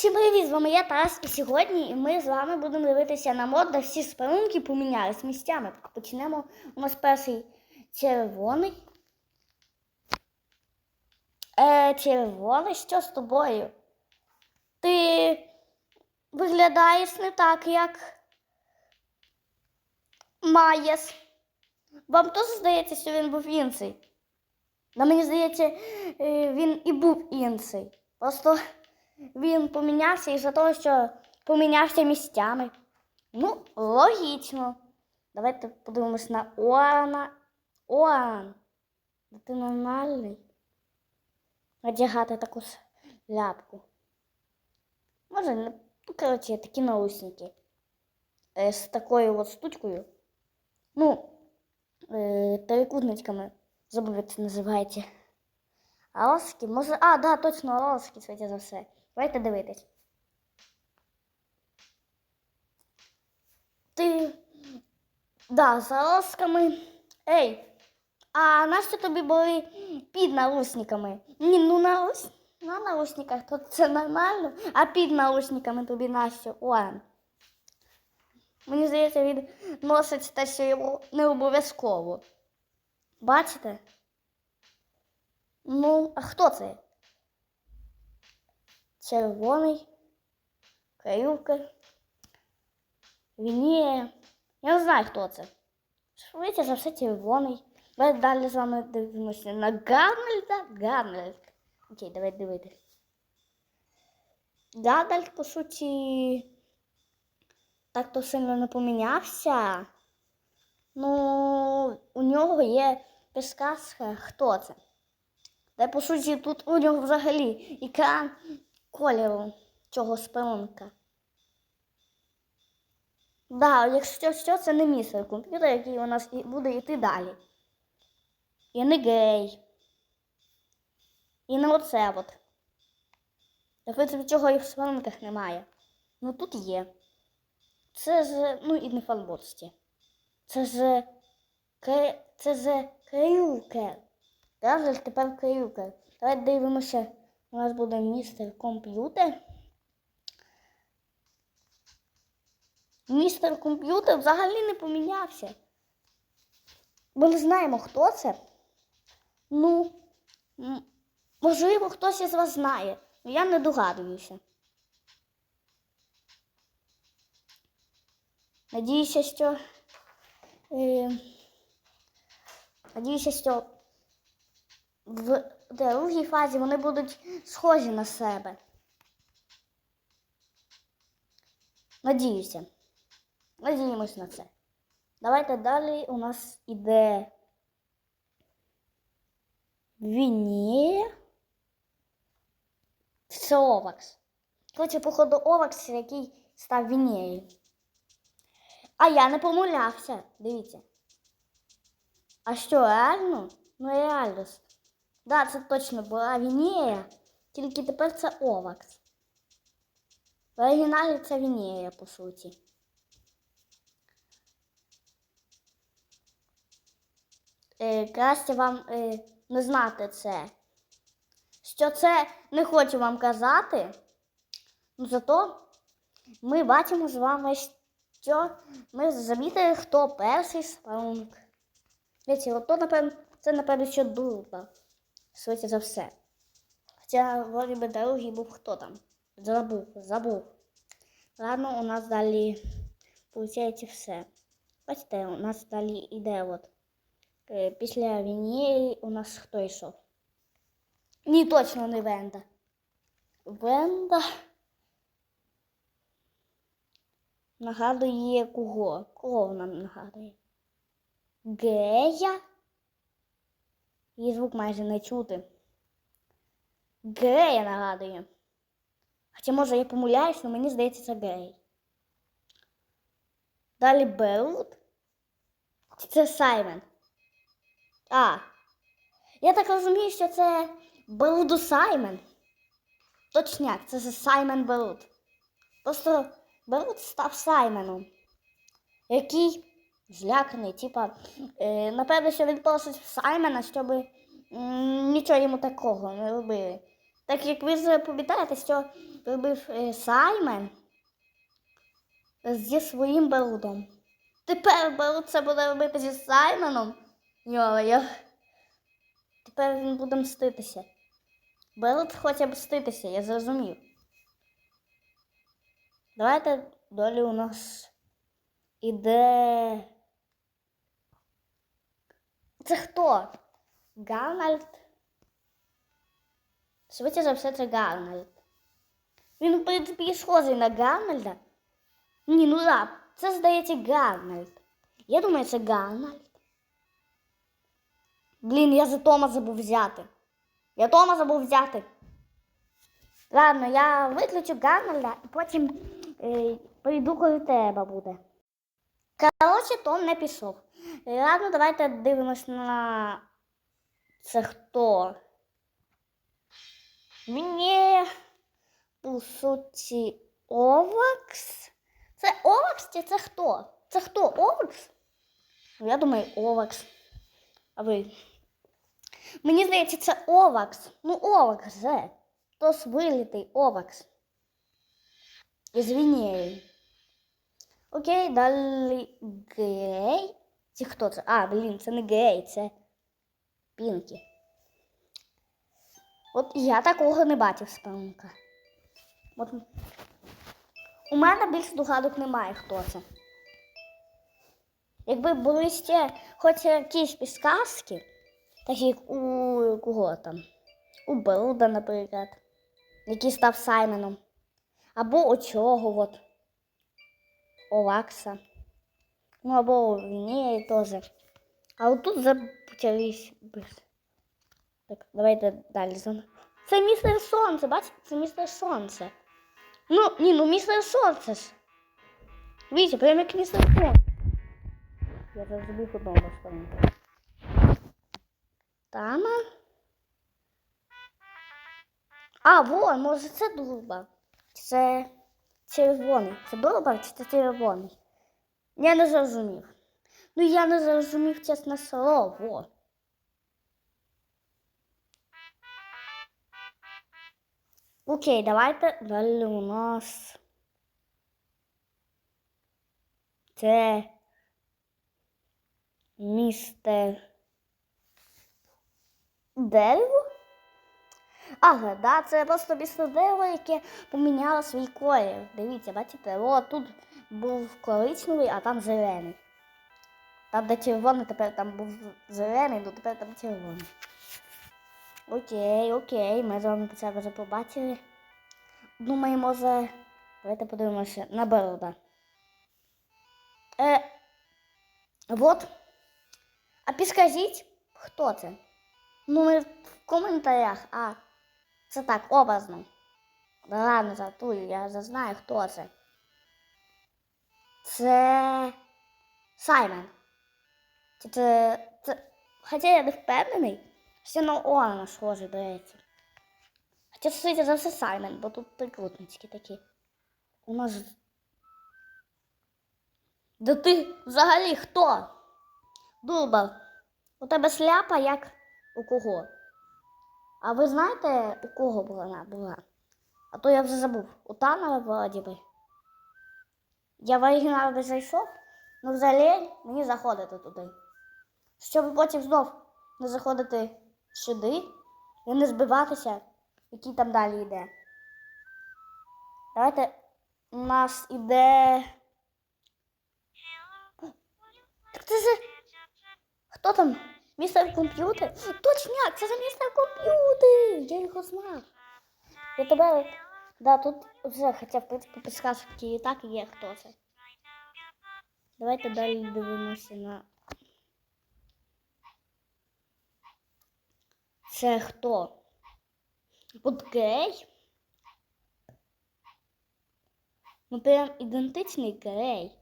Всім привіт, з вами я Тарас, і сьогодні ми з вами будемо дивитися на мод, де всі спарунки помінялись місцями. Почнемо. У нас перший червоний. Е, червоний, що з тобою? Ти виглядаєш не так, як маєш. Вам теж здається, що він був інший? Да мені здається, е, він і був інший. Просто він помінявся із-за того, що помінявся місцями. Ну, логічно. Давайте подивимось на Оана. Оан. Ти нормальний. Одягати таку ляпку. Може. Ну, коротше, такі наушники. Е, з такою от штучкою. Ну, е, трикутничками. Забув, як це називається. Алоски? Може. А, да, точно, алоски, швидше за все. Давайте дивитись. Ти. Да, з алосками. Ей! А нащо тобі були під наушниками? Ні, ну наус... на наушниках то це нормально, а під наушниками тобі нащо? Оан. Мені здається, він носить те, що йому не обов'язково. Бачите? Ну, а хто це? Червоний, каюка, Вінія. Я не знаю, хто це. Швидше за все червоний. Давай далі з вами дивимося на Гарнольда. Гарнольд. Окей, давай дивитись. Гарнольд, по суті, так то сильно не помінявся. Ну, у нього є підсказка, хто це. Та по суті тут у нього взагалі екран кольору цього спелунка. Да, якщо що, це не містер комп'ютер, який у нас буде йти далі. І не гей. І не оце от. В принципі цього і в спелунках немає. Ну тут є. Це з. Ну і не фанборсті. Це з. Це з Крюкер. Газель тепер Крюкер. Давайте дивимося. У нас буде містер комп'ютер. Містер комп'ютер взагалі не помінявся. Ми не знаємо, хто це. Ну, можливо, хтось із вас знає. Я не догадуюся. Надіюся, що. Е, надіюся, що в другій фазі вони будуть схожі на себе. Надіюся. Надіємось на це. Давайте далі у нас іде Вінія. Це Овакс. Коротше, походу, Овакс, який став Вінією. А я не помилявся. Дивіться. А що, реально? Ну реально. Да, це точно була Вінія, тільки тепер це Овакс. В оригіналі це Вінія, по суті. Е, краще вам е, не знати це. Що це не хочу вам казати. Ну зато ми бачимо з вами, що ми замітили, хто перший спаунк. Дивіться, ото, напевно, це, напевно, що дурба. Швидше за все. Хоча, вроді би, другий був хто там? Забув, забув. Ладно, у нас далі виходить все. Бачите, у нас далі іде от. Е, Після війни у нас хто йшов? Ні, точно не Венда. Венда. Нагадує кого? Кого вона нагадує? Гея? Її звук майже не чути. Гея нагадує. Хоча, може, я помиляюсь, але мені здається, це гей. Далі Белут. Чи це Саймен? А. Я так розумію, що це Белуду Саймен. Точняк, це за Саймен Белут. Просто Белут став Сайменом, який зляканий, типа, е, напевно, що він просить Саймена, щоб нічого йому такого не робили. Так як ви ж пам'ятаєте, що робив е, Саймен зі своїм Белудом. Тепер Белуд це буде робити зі Сайменом. Йо-йо. Тепер він буде мститися. Белуд хоче мститися, я зрозумів. Давайте далі у нас іде. Це хто? Гарнальд? Швидше за все, це Гарнальд. Він, в принципі, схожий на Гарнальда. Ні, ну да, це здається Гарнальд. Я думаю, це Гарнальд. Блін, я за Тома забув взяти. Я Тома забув взяти. Ладно, я виключу Гарнальда і потім е, прийду, коли треба буде. Коротше, Том не пішов. Ладно, давайте дивимось на це хто. Мені, по суті, Овакс. Це Овакс чи це хто? Це хто? Овакс? Ну, Я думаю, Овакс. А ви? Мені здається, це Овакс. Ну, Овакс же. То ж вилітий Овакс. Із Венери. Окей, далі гей. Чи хто це? А, блін, це не гей, це Пінкі. От я такого не бачив спелунка. От у мене більше догадок немає, хто це. Якби були ще хоч якісь підсказки, такі як у кого там? У Белуда, наприклад, який став Сайменом. Або у цього от. Овакса. Ну, або Вінеї теж. А от тут започались без. Так, давайте далі. Це містер Сонце, бачите? Це містер Сонце. Ну, ні, ну містер Сонце ж. Видите, прямо як містер Сонце. Я забув одного сторону. Тана. А, вон, може це дуба. Це червоний. Це дуба чи це червоний? Я не зрозумів. Ну я не зрозумів чесне слово. Окей, давайте далі у нас. Це містер дерево? Ага, да, це просто містер дерево, яке поміняло свій колір. Дивіться, бачите, о, тут був коричневий, а там зелений. Там, де червоний, тепер там був зелений, ну тепер там червоний. Окей, окей, ми з вами це вже побачили. Думаю, може. Давайте подивимося на Белода. Е, от. А підскажіть, хто це? Ну, ми в коментарях, а це так, образно. Да ладно, жартую, я вже знаю, хто це. Це Саймен. Чи це, це... Хоча я не впевнений, що на Оана схоже, до речі. Хоча судя за все Саймен, бо тут трикутнички такі. У нас. Да ти взагалі хто? Дурбал, у тебе шляпа як у кого? А ви знаєте, у кого вона була? А то я вже забув. У Тана вроді би. Я в оригінал би зайшов, ну взагалі мені заходити туди. Щоб потім знов не заходити сюди і не збиватися, який там далі йде. Давайте у нас іде. Так це. Хто там? Містер комп'ютер? Точняк, це же містер комп'ютер! Я його знав. Я тебе. Да, тут вже хоча в принципі підсказки і так є хто це. Давайте далі дивимося на. Це хто? Гей? Ну прям ідентичний гей.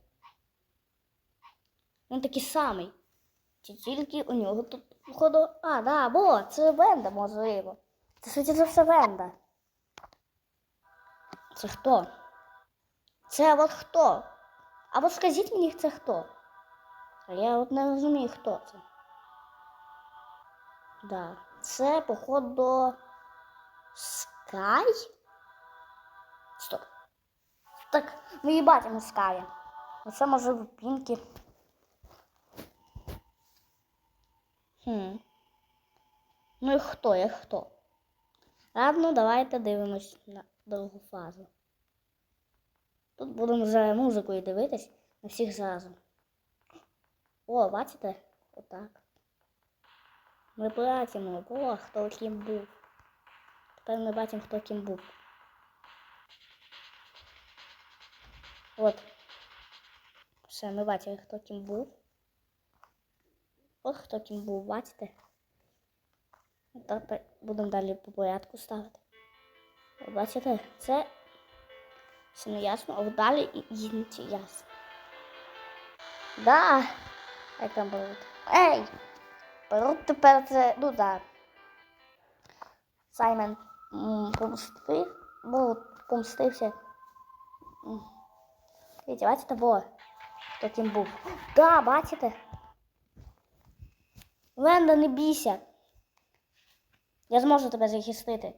Він такий самий. Чи тільки у нього тут походу. А, да, бо це Венда, можливо. Це суті за все Венда. Це хто? Це от хто? А от скажіть мені, це хто? А я от не розумію, хто це. Да. Це, походу, Скай? Стоп. Так, ми її бачимо Ская. Оце може Пінкі. Хм. Ну і хто, як хто? Ладно, давайте дивимось на другу фазу. Тут будемо за музикою дивитись на всіх зразу. О, бачите? Отак. Ми бачимо, о, хто ким був. Тепер ми бачимо, хто ким був. От. Все, ми бачили, хто ким був. От хто ким був, бачите? Тепер будемо далі по порядку ставити. Бачите, це все не ясно, а далі і інші ясно. Да. Як там беруть? Ей! Беруть тепер це, ну да. Саймен м, помстив, бо помстився. Видите, бачите, бо хто ким був. Да, бачите? Ленда, не бійся. Я зможу тебе захистити.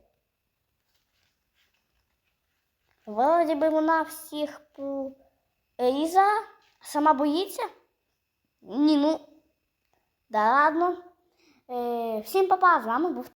Вроді би вона всіх по... Еліза сама боїться? Ні, ну. Да ладно. Е, всім папа, з вами був